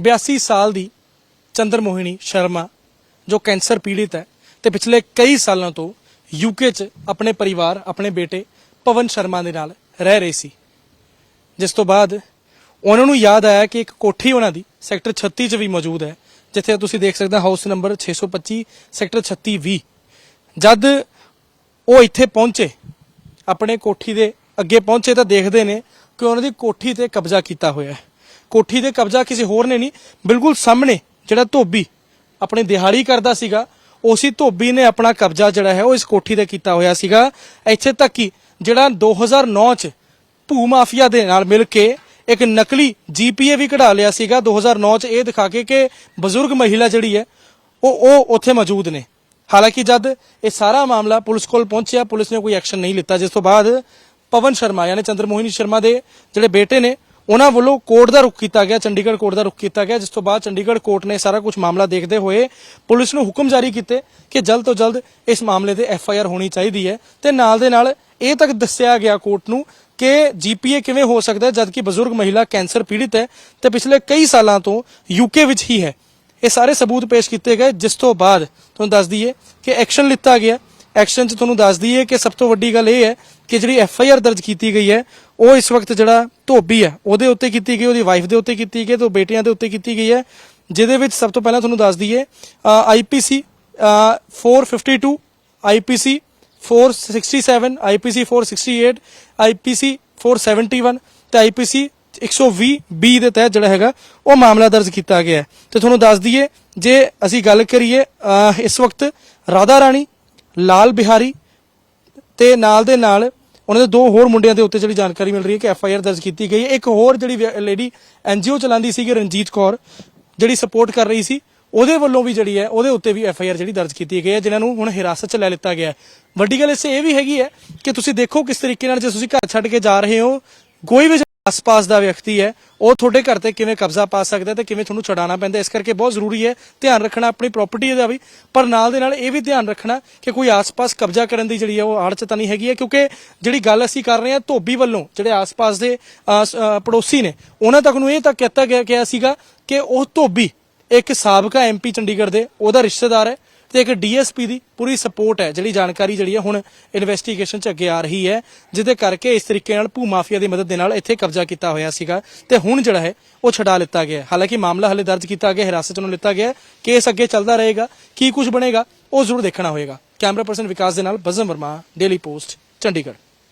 82 ਸਾਲ ਦੀ ਚੰਦਰ ਮੋਹਿਨੀ ਸ਼ਰਮਾ, ਜੋ ਕੈਂਸਰ ਪੀੜਿਤ ਹੈ ਤੇ ਪਿਛਲੇ ਕਈ ਸਾਲਾਂ ਤੋਂ ਯੂਕੇ 'ਚ ਆਪਣੇ ਪਰਿਵਾਰ, ਆਪਣੇ ਬੇਟੇ ਪਵਨ ਸ਼ਰਮਾ ਦੇ ਨਾਲ ਰਹਿ ਰਹੀ ਸੀ। ਜਿਸ ਤੋਂ ਬਾਅਦ ਉਹਨਾਂ ਨੂੰ ਯਾਦ ਆਇਆ ਕਿ ਇੱਕ ਕੋਠੀ ਉਹਨਾਂ ਦੀ ਸੈਕਟਰ 36 'ਚ ਵੀ ਮੌਜੂਦ ਹੈ, ਜਿੱਥੇ ਤੁਸੀਂ ਦੇਖ ਸਕਦੇ ਹੋ ਹਾਊਸ ਨੰਬਰ 625 ਸੈਕਟਰ 3620 ਜਦ ਉਹ ਇੱਥੇ ਪਹੁੰਚੇ, ਆਪਣੇ ਕੋਠੀ ਦੇ ਅੱਗੇ ਪਹੁੰਚੇ ਤਾਂ ਦੇਖਦੇ ਨੇ ਕਿ ਉਹਨਾਂ ਦੀ ਕੋਠੀ ਤੇ ਕਬਜ਼ਾ ਕੀਤਾ ਹੋਇਆ ਹੈ। ਕੋਠੀ ਦੇ ਕਬਜ਼ਾ ਕਿਸੇ ਹੋਰ ਨੇ ਨਹੀਂ, ਬਿਲਕੁਲ ਸਾਹਮਣੇ ਜਿਹੜਾ ਧੋਬੀ ਆਪਣੀ ਦਿਹਾੜੀ ਕਰਦਾ ਸੀਗਾ, ਉਸੇ ਧੋਬੀ ਨੇ ਆਪਣਾ ਕਬਜ਼ਾ ਜਿਹੜਾ ਹੈ ਉਹ ਇਸ ਕੋਠੀ ਤੇ ਕੀਤਾ ਹੋਇਆ ਸੀਗਾ। ਇੱਥੇ ਤੱਕ ਕਿ ਜਿਹੜਾ 2009 ਚ ਭੂ ਮਾਫੀਆ ਦੇ ਨਾਲ ਮਿਲ ਕੇ ਇੱਕ ਨਕਲੀ ਜੀਪੀਏ ਵੀ ਕਢਾ ਲਿਆ ਸੀਗਾ 2009 ਚ ਇਹ ਦਿਖਾ ਕੇ ਕਿ ਬਜ਼ੁਰਗ ਮਹਿਲਾ ਜਿਹੜੀ ਹੈ, ਉਹ ਉਹ ਉੱਥੇ ਮੌਜੂਦ ਨੇ। ਹਾਲਾਂਕਿ ਜਦ ਇਹ ਸਾਰਾ ਮਾਮਲਾ ਪੁਲਿਸ ਕੋਲ ਪਹੁੰਚਿਆ, ਪੁਲਿਸ ਨੇ ਕੋਈ ਐਕਸ਼ਨ ਨਹੀਂ ਲਿੱਤਾ। ਜਿਸ ਤੋਂ ਬਾਅਦ ਪਵਨ ਸ਼ਰਮਾ, ਯਾਨੀ ਚੰਦਰ ਮੋਹਿਨੀ ਸ਼ਰਮਾ ਦੇ ਜਿਹੜੇ ਬੇਟੇ ਨੇ ਉਹਨਾਂ ਵੱਲੋਂ ਕੋਰਟ ਦਾ ਰੁਖ ਕੀਤਾ ਗਿਆ, ਚੰਡੀਗੜ੍ਹ ਕੋਰਟ ਦਾ ਰੁਖ ਕੀਤਾ ਗਿਆ, ਜਿਸ ਤੋਂ ਬਾਅਦ ਚੰਡੀਗੜ੍ਹ ਕੋਰਟ ਨੇ ਸਾਰਾ ਕੁਝ ਮਾਮਲਾ ਦੇਖਦੇ ਹੋਏ ਪੁਲਿਸ ਨੂੰ ਹੁਕਮ ਜਾਰੀ ਕੀਤੇ ਕਿ ਜਲਦ ਤੋਂ ਜਲਦ ਇਸ ਮਾਮਲੇ ਤੇ ਐਫ ਆਈ ਆਰ ਹੋਣੀ ਚਾਹੀਦੀ ਹੈ। ਤੇ ਨਾਲ ਦੇ ਨਾਲ ਇਹ ਤੱਕ ਦੱਸਿਆ ਗਿਆ ਕੋਰਟ ਨੂੰ ਕਿ ਜੀਪੀਏ ਕਿਵੇਂ ਹੋ ਸਕਦਾ ਹੈ, ਜਦਕਿ ਬਜ਼ੁਰਗ ਮਹਿਲਾ ਕੈਂਸਰ ਪੀੜਿਤ ਹੈ ਤੇ ਪਿਛਲੇ ਕਈ ਸਾਲਾਂ ਤੋਂ ਯੂਕੇ ਵਿੱਚ ਹੀ ਹੈ। ਇਹ ਸਾਰੇ ਸਬੂਤ ਪੇਸ਼ ਕੀਤੇ ਗਏ, ਜਿਸ ਤੋਂ ਬਾਅਦ ਤੁਹਾਨੂੰ ਦੱਸ ਦਈਏ ਕਿ ਐਕਸ਼ਨ ਲਿੱਤਾ ਗਿਆ। ਐਕਸ਼ਨ 'ਚ ਤੁਹਾਨੂੰ ਦੱਸ ਦਈਏ ਕਿ ਸਭ ਤੋਂ ਵੱਡੀ ਗੱਲ ਇਹ ਹੈ ਕਿ ਜਿਹੜੀ ਐਫ ਆਈ ਆਰ ਦਰਜ ਕੀਤੀ ਗਈ ਹੈ, ਉਹ ਇਸ ਵਕਤ ਜਿਹੜਾ ਧੋਬੀ ਹੈ, ਉਹਦੇ ਉੱਤੇ ਕੀਤੀ ਗਈ, ਉਹਦੀ ਵਾਈਫ ਦੇ ਉੱਤੇ ਕੀਤੀ ਗਈ ਤੇ ਉਹ ਬੇਟੀਆਂ ਦੇ ਉੱਤੇ ਕੀਤੀ ਗਈ ਹੈ, ਜਿਹਦੇ ਵਿੱਚ ਸਭ ਤੋਂ ਪਹਿਲਾਂ ਤੁਹਾਨੂੰ ਦੱਸ ਦਈਏ ਆਈਪੀਸੀ 452 ਆਈਪੀਸੀ 467 ਆਈਪੀਸੀ 468 ਆਈਪੀਸੀ 471 ਤੇ ਆਈਪੀਸੀ 120 ਬੀ ਦੇ ਤਹਿਤ ਜਿਹੜਾ ਹੈਗਾ, ਉਹ ਮਾਮਲਾ ਦਰਜ ਕੀਤਾ ਗਿਆ ਹੈ। ਤੇ ਤੁਹਾਨੂੰ ਦੱਸ ਦਈਏ, ਜੇ ਅਸੀਂ ਗੱਲ ਕਰੀਏ ਇਸ ਵਕਤ ਰਾਧਾ ਰਾਣੀ, ਲਾਲ ਬਿਹਾਰੀ ਤੇ ਨਾਲ ਦੇ ਨਾਲ ਉਹਨਾਂ ਦੇ ਦੋ ਹੋਰ ਮੁੰਡਿਆਂ ਦੇ ਉੱਤੇ ਜਿਹੜੀ ਜਾਣਕਾਰੀ ਮਿਲ ਰਹੀ ਹੈ ਕਿ ਐਫ ਆਈ ਆਰ ਦਰਜ ਕੀਤੀ ਗਈ ਹੈ। ਇੱਕ ਹੋਰ ਜਿਹੜੀ ਲੇਡੀ ਐਨ ਜੀ ਓ ਚਲਾਉਂਦੀ ਸੀਗੀ, ਰਣਜੀਤ ਕੌਰ, ਜਿਹੜੀ ਸਪੋਰਟ ਕਰ ਰਹੀ ਸੀ, ਉਹਦੇ ਵੱਲੋਂ ਵੀ ਜਿਹੜੀ ਹੈ, ਉਹਦੇ ਉੱਤੇ ਵੀ ਐਫ ਆਈ ਆਰ ਜਿਹੜੀ ਦਰਜ ਕੀਤੀ ਗਈ ਹੈ, ਜਿਨ੍ਹਾਂ ਨੂੰ ਹੁਣ ਹਿਰਾਸਤ 'ਚ ਲੈ ਲਿੱਤਾ ਗਿਆ ਵੱਡੀ ਗੱਲ ਇਸੇ ਇਹ ਵੀ ਹੈਗੀ ਹੈ ਕਿ ਤੁਸੀਂ ਦੇਖੋ ਕਿਸ ਤਰੀਕੇ ਨਾਲ ਜੇ ਤੁਸੀਂ ਘਰ ਛੱਡ ਕੇ ਜਾ ਰਹੇ ਹੋ, ਕੋਈ ਵੀ ਆਸ-ਪਾਸ ਦਾ ਵਿਅਕਤੀ ਹੈ, ਉਹ ਤੁਹਾਡੇ ਘਰ ਤੇ ਕਿਵੇਂ ਕਬਜ਼ਾ ਪਾ ਸਕਦਾ ਹੈ ਤੇ ਕਿਵੇਂ ਤੁਹਾਨੂੰ ਛਡਾਉਣਾ ਪੈਂਦਾ ਇਸ ਕਰਕੇ ਬਹੁਤ ਜ਼ਰੂਰੀ ਹੈ ਧਿਆਨ ਰੱਖਣਾ ਆਪਣੀ ਪ੍ਰਾਪਰਟੀ ਦਾ ਵੀ, ਪਰ ਨਾਲ ਦੇ ਨਾਲ ਇਹ ਵੀ ਧਿਆਨ ਰੱਖਣਾ ਕਿ ਕੋਈ ਆਸ-ਪਾਸ ਕਬਜ਼ਾ ਕਰਨ ਦੀ ਜਿਹੜੀ ਹੈ ਉਹ ਆੜ ਚ ਤਾਂ ਨਹੀਂ ਹੈਗੀ ਹੈ, ਕਿਉਂਕਿ ਜਿਹੜੀ ਗੱਲ ਅਸੀਂ ਕਰ ਰਹੇ ਹਾਂ ਧੋਬੀ ਵੱਲੋਂ, ਜਿਹੜੇ ਆਸ-ਪਾਸ ਦੇ ਪੜੋਸੀ ਨੇ, ਉਹਨਾਂ ਤੱਕ ਨੂੰ ਇਹ ਤੱਕ ਕਹਿਤਾ ਗਿਆ ਸੀਗਾ ਕਿ ਉਹ ਧੋਬੀ ਇੱਕ ਸਾਬਕਾ ਐਮਪੀ ਚੰਡੀਗੜ੍ਹ ਦੇ, ਉਹਦਾ ਰਿਸ਼ਤੇਦਾਰ ਹੈ ਤੇ ਇੱਕ ਡੀਐਸਪੀ ਦੀ ਪੂਰੀ ਸਪੋਰਟ ਹੈ, ਜਿਹੜੀ ਜਾਣਕਾਰੀ ਜਿਹੜੀ ਹੈ ਹੁਣ ਇਨਵੈਸਟੀਗੇਸ਼ਨ ਚ ਅੱਗੇ ਆ ਰਹੀ ਹੈ, ਜਿਹਦੇ ਕਰਕੇ ਇਸ ਤਰੀਕੇ ਨਾਲ ਭੂ ਮਾਫੀਆ ਦੀ ਮਦਦ ਦੇ ਨਾਲ ਇੱਥੇ ਕਬਜ਼ਾ ਕੀਤਾ ਹੋਇਆ ਸੀਗਾ ਤੇ ਹੁਣ ਜਿਹੜਾ ਹੈ ਉਹ ਛਡਾ ਲਿੱਤਾ ਗਿਆ ਹਾਲਾਂਕਿ ਮਾਮਲਾ ਹਲੇ ਦਰਜ ਕੀਤਾ ਗਿਆ, ਹਿਰਾਸਤ ਨੂੰ ਲਿੱਤਾ ਗਿਆ ਕੇਸ ਅੱਗੇ ਚੱਲਦਾ ਰਹੇਗਾ, ਕੀ ਕੁਝ ਬਣੇਗਾ, ਉਹ ਜ਼ਰੂਰ ਦੇਖਣਾ ਹੋਏਗਾ। ਕੈਮਰਾ ਪਰਸਨ ਵਿਕਾਸ ਦੇ ਨਾਲ ਬਜ਼ਮ ਵਰਮਾ ਡੇਲੀ ਪੋਸਟ ਚੰਡੀਗੜ੍ਹ।